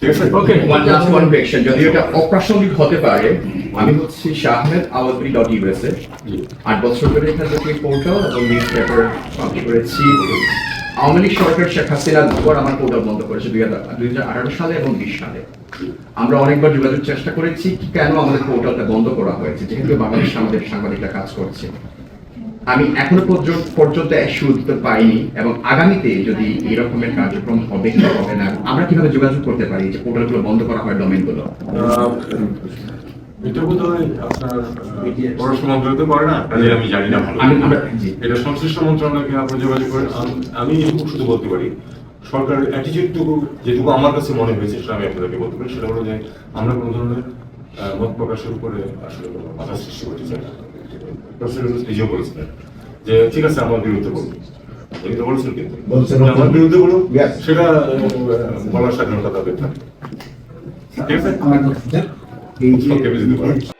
ঠিক আছে okay one last one question যদি এটা অপ্রাসঙ্গিক হতে পারে আমি হচ্ছি শাহ আহমেদ আওয়াজবি ডট ইউএসএ আট বছর ধরে এখানে থেকে পোর্টাল এবং নিউজ পেপার পাবলিশ করেছি। আওয়ামী লীগ সরকার শেখ হাসিনা দুবার আমার পোর্টাল বন্ধ করেছে দুই হাজার দুই হাজার আঠারো সালে এবং বিশ সালে। আমরা অনেকবার যোগাযোগ চেষ্টা করেছি কেন আমাদের পোর্টালটা বন্ধ করা হয়েছে যেহেতু বাংলাদেশে আমাদের সাংবাদিকরা কাজ করছে। আমি এখনও পর্যন্ত পর্যন্ত এক উত্তর পাইনি এবং আগামীতে যদি এই রকমের কার্যক্রম হবে কি হবে না আমরা কীভাবে যোগাযোগ করতে পারি যে পোর্টালগুলো বন্ধ করা হয় ডোমেনগুলো? আহ, এটা বোধ হয় আপনার আহ, মন্ত্রণালয় করে না কাজে আমি জানি না ভালো। আমরা জি। এটা সংশ্লিষ্ট মন্ত্রণালয়কে আপনি যোগাযোগ করেন আমি এটুকু শুধু বলতে পারি সরকারের যেটুকু আমার কাছে মনে হয়েছে সেটা আমি আপনাদেরকে বলতে পারি সেটা হলো যে আমরা কোনো ধরনের মত প্রকাশের উপরে আসলে বাধা সৃষ্টি করতে চাই না। নিজেও বলেছিলেন যে ঠিক আছে আমার বিরুদ্ধে বলুন। উনি তো বলেছেন কিন্তু। আমার বিরুদ্ধে বলুন? সেটা বলা বলার স্বাধীনতা তাদের থাকে। ঠিক আছে?